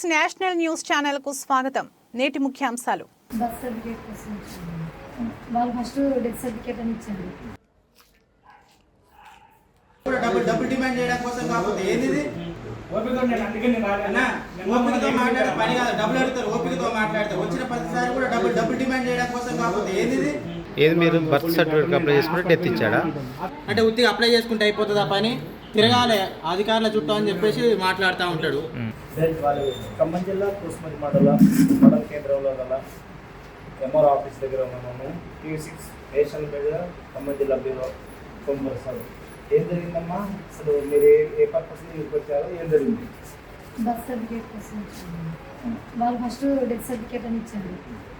Six national news ఛానల్కు స్వాగతం నేటి ముఖ్యాంశాలు బర్త్ సర్టిఫికేట్ కోసం ఇచ్చాను వాళ్ళు ఫస్ట్ డెత్ సర్టిఫికేట్ అని ఇచ్చారు కూడా డబ్బులు డబ్బులు డిమాండ్ చేయడం కోసం కాకపోతే ఏంది ఇది? ఓపిక నేను అందుకే నేను రాలేదు. అన్నా, నేను ఓపికతో మొన్న మాట్లాడే పని కాదు డబ్బులు అడుగుతారు ఓపికతో మాట్లాడతారు వచ్చిన ప్రతిసారి కూడా డబ్బులు డబ్బులు డిమాండ్ చేయడం కోసం కాకపోతే ఏంది ఇది? ఏది మీరు బర్త్ సర్టిఫికేట్ అప్లై చేసుకుంటే డెత్ ఇచ్చాడా అంటే ఉత్తిగా అప్లై చేసుకుంటే అయిపోతుంది పని తిరగాలి అధికారుల చుట్టూ అని చెప్పేసి మాట్లాడుతూ ఉంటాడు. ఖమ్మం జిల్లా కూసుమతి మండల మండల కేంద్రంలో గల ఎంఆర్ ఆఫీస్ దగ్గర ఉన్నాము T six national media Khammam జిల్లా బ్యూరో సోమవారం సార్. ఏం జరిగిందమ్మా? అసలు మీరు ఏ ఏ పర్పస్ ఇక్కడికి వచ్చారో ఏం జరిగింది? బర్త్ సర్టిఫికేట్ కోసం వాళ్ళు ఫస్ట్ డెత్ సర్టిఫికేట్ అని ఇచ్చారు.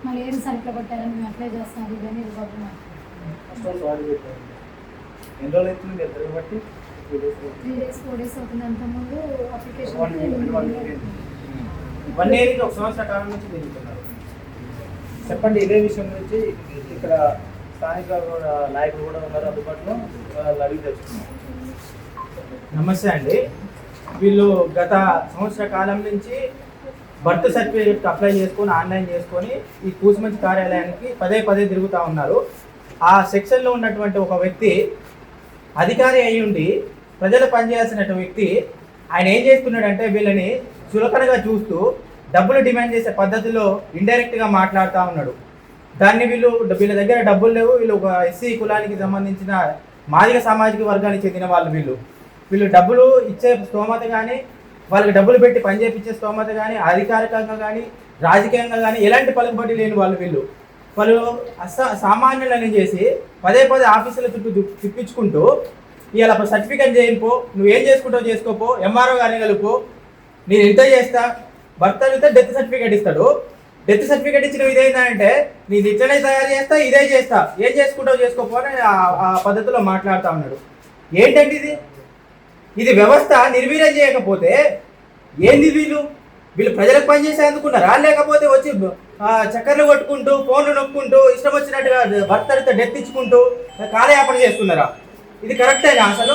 మళ్ళీ ఏం సరిగ్గా కొట్టారని మేము అప్లై చేస్తాం అది ఇదని ఇది బాబు ఎన్ని రోజులు అవుతుంది తిరగబట్టి త్రీ డేస్ ఫోర్ డేస్ అవుతుంది. అంతకుముందు అప్లికేషన్ వన్ ఇయర్కి ఒక సంవత్సర కాలం నుంచి తిరుగుతున్నారు. చెప్పండి ఇదే విషయం గురించి. ఇక్కడ స్థానిక నాయకులు కూడా ఉన్నారు అందుబాటులో. అడిగి నమస్తే అండి. వీళ్ళు గత సంవత్సర కాలం నుంచి బర్త్ సర్టిఫికేట్ అప్లై చేసుకొని ఆన్లైన్ చేసుకొని ఈ కూసుమంచి కార్యాలయానికి పదే పదే తిరుగుతూ ఉన్నారు. ఆ సెక్షన్లో ఉన్నటువంటి ఒక వ్యక్తి అధికారి అయి ఉండి ప్రజలు పనిచేయాల్సిన వ్యక్తి ఆయన ఏం చేస్తున్నాడంటే వీళ్ళని చులకనగా చూస్తూ డబ్బులు డిమాండ్ చేసే పద్ధతిలో ఇండైరెక్ట్గా మాట్లాడుతూ ఉన్నాడు. దాన్ని వీళ్ళు వీళ్ళ దగ్గర డబ్బులు లేవు. వీళ్ళు ఒక ఎస్సీ కులానికి సంబంధించిన మాదిగ సామాజిక వర్గానికి చెందిన వాళ్ళు వీళ్ళు. వీళ్ళు డబ్బులు ఇచ్చే స్తోమత కానీ వాళ్ళకి డబ్బులు పెట్టి పని చేపించే స్తోమత కానీ అధికారికంగా కానీ రాజకీయంగా కానీ ఎలాంటి పలుకుబడి లేని వాళ్ళు వీళ్ళు. వాళ్ళు అస సామాన్యులని చేసి పదే పదే ఆఫీసుల చుట్టూ తిప్పించుకుంటూ ఇవాళ సర్టిఫికేట్ చేయింపో నువ్వేం చేసుకుంటావు చేసుకోపో ఎంఆర్ఓ గారిని కలుపు. నేను ఇంత చేస్తా. భర్త అడిగితే డెత్ సర్టిఫికేట్ ఇస్తాడు. డెత్ సర్టిఫికేట్ ఇచ్చిన ఇదేంటంటే నీది ఇట్లనే తయారు చేస్తా ఇదే చేస్తా. ఏం చేసుకుంటావు చేసుకోపో అని ఆ- పద్ధతిలో మాట్లాడుతూ ఉన్నాడు. ఏంటంటే ఇది? ఇది వ్యవస్థ నిర్వీర్యం చేయకపోతే ఏంది వీళ్ళు? వీళ్ళు ప్రజలకు పనిచేసే అందుకున్నారా? లేకపోతే వచ్చి చక్కర్లు కొట్టుకుంటూ ఫోన్లు నొక్కుంటూ ఇష్టం వచ్చినట్టుగా భర్తడితో డెత్ ఇచ్చుకుంటూ కాలయాపన చేస్తున్నారా? ఇది కరెక్టేనా అసలు?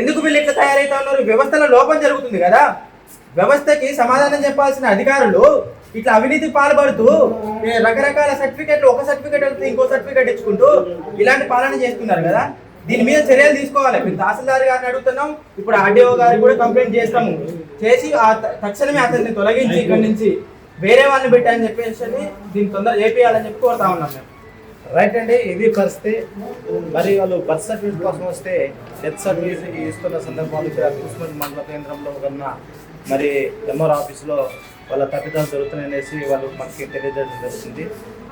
ఎందుకు వీళ్ళు ఇట్లా తయారైతా ఉన్నారు? వ్యవస్థలో లోపం జరుగుతుంది కదా. వ్యవస్థకి సమాధానం చెప్పాల్సిన అధికారులు ఇట్లా అవినీతికి పాల్పడుతూ రకరకాల సర్టిఫికెట్లు ఒక సర్టిఫికెట్ వెళ్తే ఇంకో సర్టిఫికెట్ ఇచ్చుకుంటూ ఇలాంటి పాలన చేస్తున్నారు కదా. దీని మీద చర్యలు తీసుకోవాలి. మేము తహసీల్దార్ గారిని అడుగుతున్నాం. ఇప్పుడు ఆర్డీఓ గారికి కూడా కంప్లైంట్ చేస్తాము. చేసి ఆ తక్షణమే అతన్ని తొలగించి ఇక్కడి నుంచి వేరే వాళ్ళని పెట్టాలని చెప్పేసి దీన్ని తొందర చేపియాలని చెప్పి కోరుతా ఉన్నాం మేము. రైట్ అండి ఇది పరిస్థితి. మరి వాళ్ళు బర్త్ సర్టిఫికేట్ కోసం వస్తే డెత్ సర్టిఫికేట్ ఇస్తున్న సందర్భాలు ఇక్కడ కుస్మత్ మండల కేంద్రంలో కన్నా మరి ఎంఆర్ ఆఫీస్లో వాళ్ళ తప్పిదాలు జరుగుతున్నాయనేసి వాళ్ళు మనకి తెలియజేయడం జరుగుతుంది.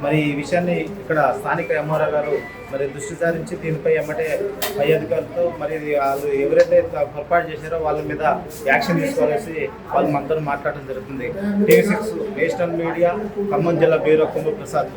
మరి ఈ విషయాన్ని ఇక్కడ స్థానిక ఎంఆర్ఓ గారు మరి దృష్టి సారించి దీనిపై ఎమ్మటే పై అధికారులతో మరి వాళ్ళు ఎవరైతే పొరపాటు చేశారో వాళ్ళ మీద యాక్షన్ తీసుకోవాలేసి వాళ్ళు మనతో మాట్లాడడం జరుగుతుంది. TV six national media Khammam జిల్లా బ్యూరో కుమార్ ప్రసాద్